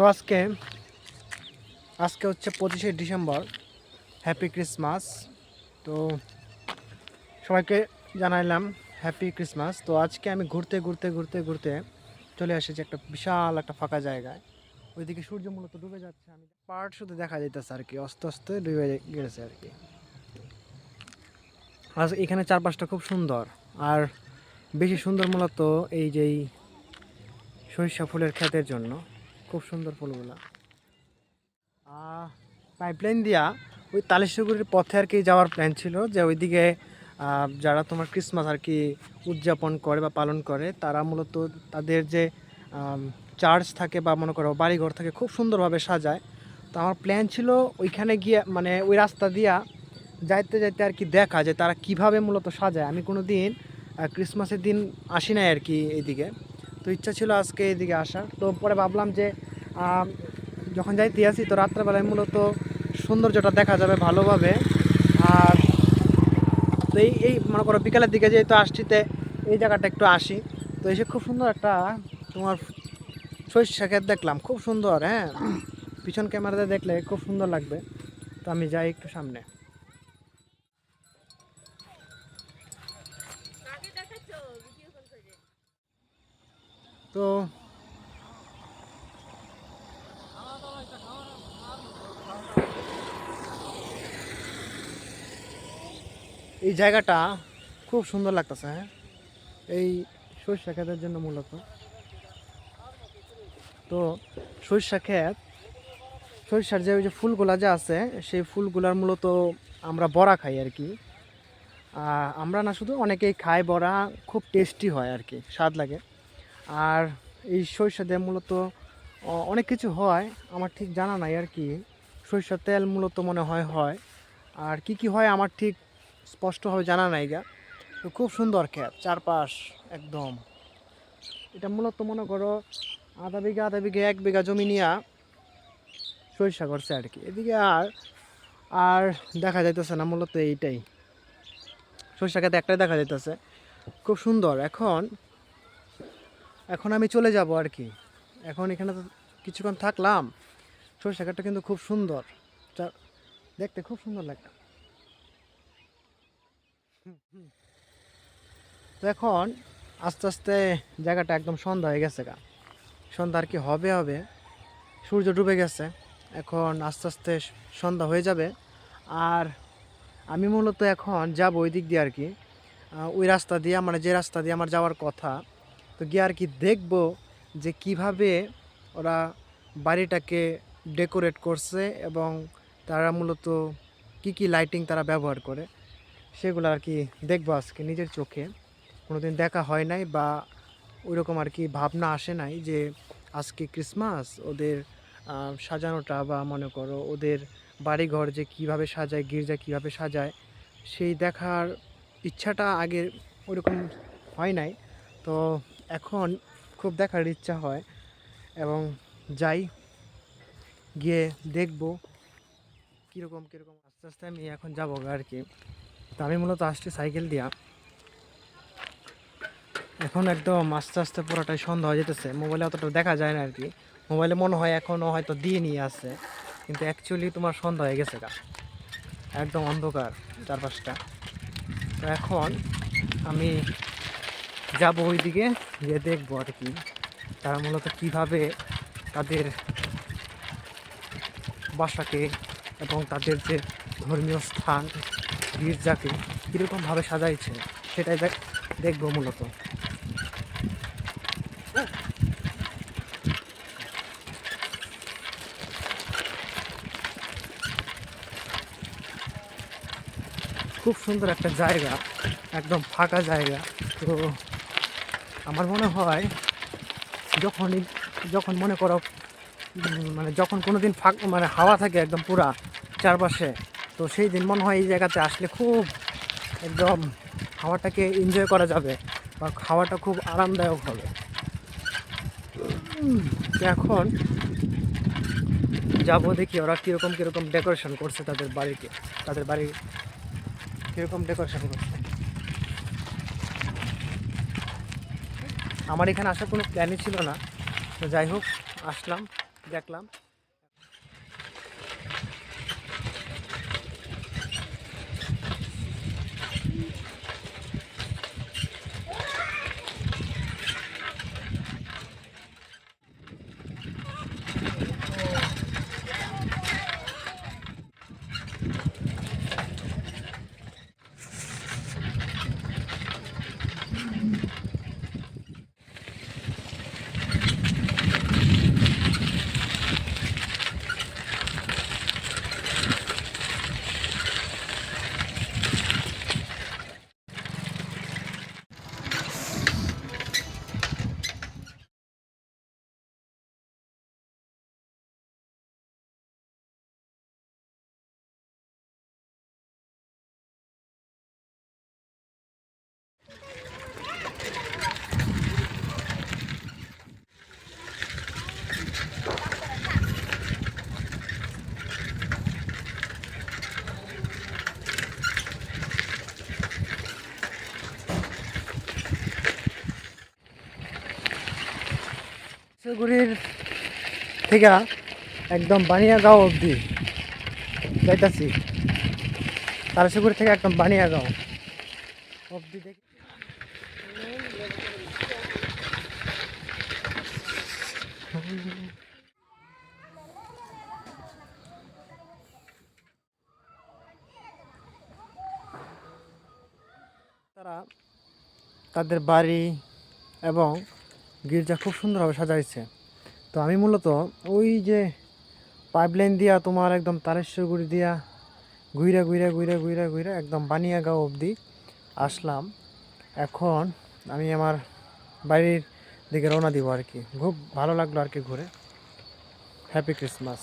তো আজকে আজকে হচ্ছে পঁচিশে ডিসেম্বর হ্যাপি ক্রিসমাস তো সবাইকে জানাইলাম হ্যাপি ক্রিসমাস তো আজকে আমি ঘুরতে ঘুরতে ঘুরতে ঘুরতে চলে এসেছি একটা বিশাল একটা ফাঁকা জায়গায়। ওইদিকে সূর্য মূলত ডুবে যাচ্ছে, আমি পার্ট শুধু দেখা যাইতেছে আর কি আস্তে আস্তে ডুবে গেছে আর কি আজ এখানে চারপাশটা খুব সুন্দর, আর বেশি সুন্দর মূলত এই যে এই সরিষা ফুলের ক্ষেতের জন্য। খুব সুন্দর ফুলগুলো। পাইপলাইন দিয়া ওই তালেশ্বরগুড়ির পথে আর কি যাওয়ার প্ল্যান ছিল যে ওইদিকে যারা তোমার ক্রিসমাস আর কি উদযাপন করে বা পালন করে, তারা মূলত তাদের যে চার্চ থাকে বা মনে করো বাড়িঘর থাকে খুব সুন্দরভাবে সাজায়। তো আমার প্ল্যান ছিল ওইখানে গিয়ে মানে ওই রাস্তা দিয়া যাইতে যাইতে আর কি দেখা যে তারা কীভাবে মূলত সাজায়। আমি কোনো দিন ক্রিসমাসের দিন আসি নাই আর কি এইদিকে। তো ইচ্ছা ছিল আজকে এইদিকে আসার। তো পরে ভাবলাম যে যখন যাইতে আসি তো রাত্রেবেলায় মূলত সৌন্দর্যটা দেখা যাবে ভালোভাবে। আর তো এই এই মনে করো বিকালের দিকে যেহেতু আসছিতে এই জায়গাটা একটু আসি। তো এসে খুব সুন্দর একটা তোমার সরিষা দেখলাম, খুব সুন্দর হ্যাঁ? পিছন ক্যামেরাতে দেখলে খুব সুন্দর লাগবে। তো আমি যাই একটু সামনে। তো এই জায়গাটা খুব সুন্দর লাগতেছে হ্যাঁ? এই সরিষা ক্ষেতের জন্য মূলত। তো সরিষা ক্ষেত, সরিষার যে ওই যে ফুলগুলা যে আছে, সেই ফুলগুলার মূলত আমরা বড়া খাই আর কি। আমরা না শুধু অনেকেই খাই, বড়া খুব টেস্টি হয় আর কি, স্বাদ লাগে। আর এই সরিষা দিয়ে মূলত অনেক কিছু হয়, আমার ঠিক জানা নাই আর কি। সরিষার তেল মূলত মনে হয় হয়। আর কি কি হয় আমার ঠিক স্পষ্টভাবে জানা নাই গা। তো খুব সুন্দর ক্ষেত চারপাশ একদম। এটা মূলত মনে করো আধা বিঘা আধা বিঘা, এক বিঘা জমি নিয়ে সরিষা করছে আর কি। এদিকে আর আর দেখা যাইতেছে না, মূলত এইটাই। সরিষা ক্ষেত একটাই দেখা যাইতেছে। খুব সুন্দর, এখন এখন আমি চলে যাব আর কি। এখন এখানে তো কিছুক্ষণ থাকলাম। সরিষা ক্ষেতটা কিন্তু খুব সুন্দর। দেখতে খুব সুন্দর লাগে তো এখন আস্তে আস্তে জায়গাটা একদম সন্ধ্যা হয়ে গেছে গা। সন্ধ্যা আর কি হবে হবে। সূর্য ডুবে গেছে। এখন আস্তে আস্তে সন্ধ্যা হয়ে যাবে। আর আমি মূলত এখন যাব ওই দিক দিয়ে আর কি। ওই রাস্তা দিয়ে মানে যে রাস্তা দিয়ে আমার যাওয়ার কথা। তো গিয়ে আর কি দেখব যে কীভাবে ওরা বাড়িটাকে ডেকোরেট করছে এবং তারা মূলত কি কি লাইটিং তারা ব্যবহার করে। সেগুলো আর কি দেখব আজকে নিজের চোখে। কোনোদিন দেখা হয় নাই বা ওইরকম আর কি ভাবনা আসে নাই যে আজকে ক্রিসমাস ওদের সাজানোটা বা মনে করো ওদের বাড়িঘর যে কীভাবে সাজায়, গির্জা কীভাবে সাজায়, সেই দেখার ইচ্ছাটা আগে ওইরকম হয় নাই। তো এখন খুব দেখার ইচ্ছা হয় এবং যাই গিয়ে দেখব কীরকম কীরকম, আস্তে আস্তে আমি এখন যাব আর কি। তো আমি মূলত আসছি সাইকেল দিয়া। এখন একদম আস্তে আস্তে পুরোটাই সন্ধ্যা হয়ে যেতেছে মোবাইলে অতটা দেখা যায় না আর কি মোবাইলে মনে হয় এখনও হয়তো দিয়ে নিয়ে আসছে কিন্তু অ্যাকচুয়ালি তোমার সন্ধ্যা হয়ে গেছে গা। একদম অন্ধকার চারপাশটা। তো এখন আমি যাব ওইদিকে, গিয়ে দেখব আর কি। তারা মূলত কীভাবে তাদের বাসাকে এবং তাদের যে ধর্মীয় স্থান গির্জাকে কীরকমভাবে সাজাইছে, সেটাই দেখ, দেখব মূলত। খুব সুন্দর একটা জায়গা, একদম ফাঁকা জায়গা। তো আমার মনে হয় যখনই যখন মনে করো মানে যখন কোনো দিন ফাঁক মানে হাওয়া থাকে একদম পুরা চারপাশে তো সেই দিন মনে হয় এই জায়গাতে আসলে খুব একদম হাওয়াটাকে এনজয় করা যাবে বা খাওয়াটা খুব আরামদায়ক হবে। এখন যাব দেখি ওরা কীরকম কীরকম ডেকোরেশন করছে তাদের বাড়িকে তাদের বাড়ি কীরকম ডেকোরেশন করছে। আমার এখানে আসার কোনো প্ল্যানই ছিল না যাই হোক, আসলাম, দেখলাম। শিলিগুড়ির থেকে একদম বানিয়াগাঁও অবধি যাইতাছি। তারশিগুড়ি থেকে একদম বানিয়াগাঁও অবধি দেখি। তারা তাদের বাড়ি এবং গির্জা খুব সুন্দরভাবে সাজাইছে। তো আমি মূলত ওই যে পাইপলাইন দিয়া তোমার একদম তারেশ্বরগুড়ি দিয়া ঘুইরা ঘুইরা ঘুইরা ঘুইরা ঘুইরা একদম বানিয়াগাঁও অবধি আসলাম। এখন আমি আমার বাড়ির দিকে রওনা দিব আর কি। খুব ভালো লাগল আর কি ঘুরে। Happy Christmas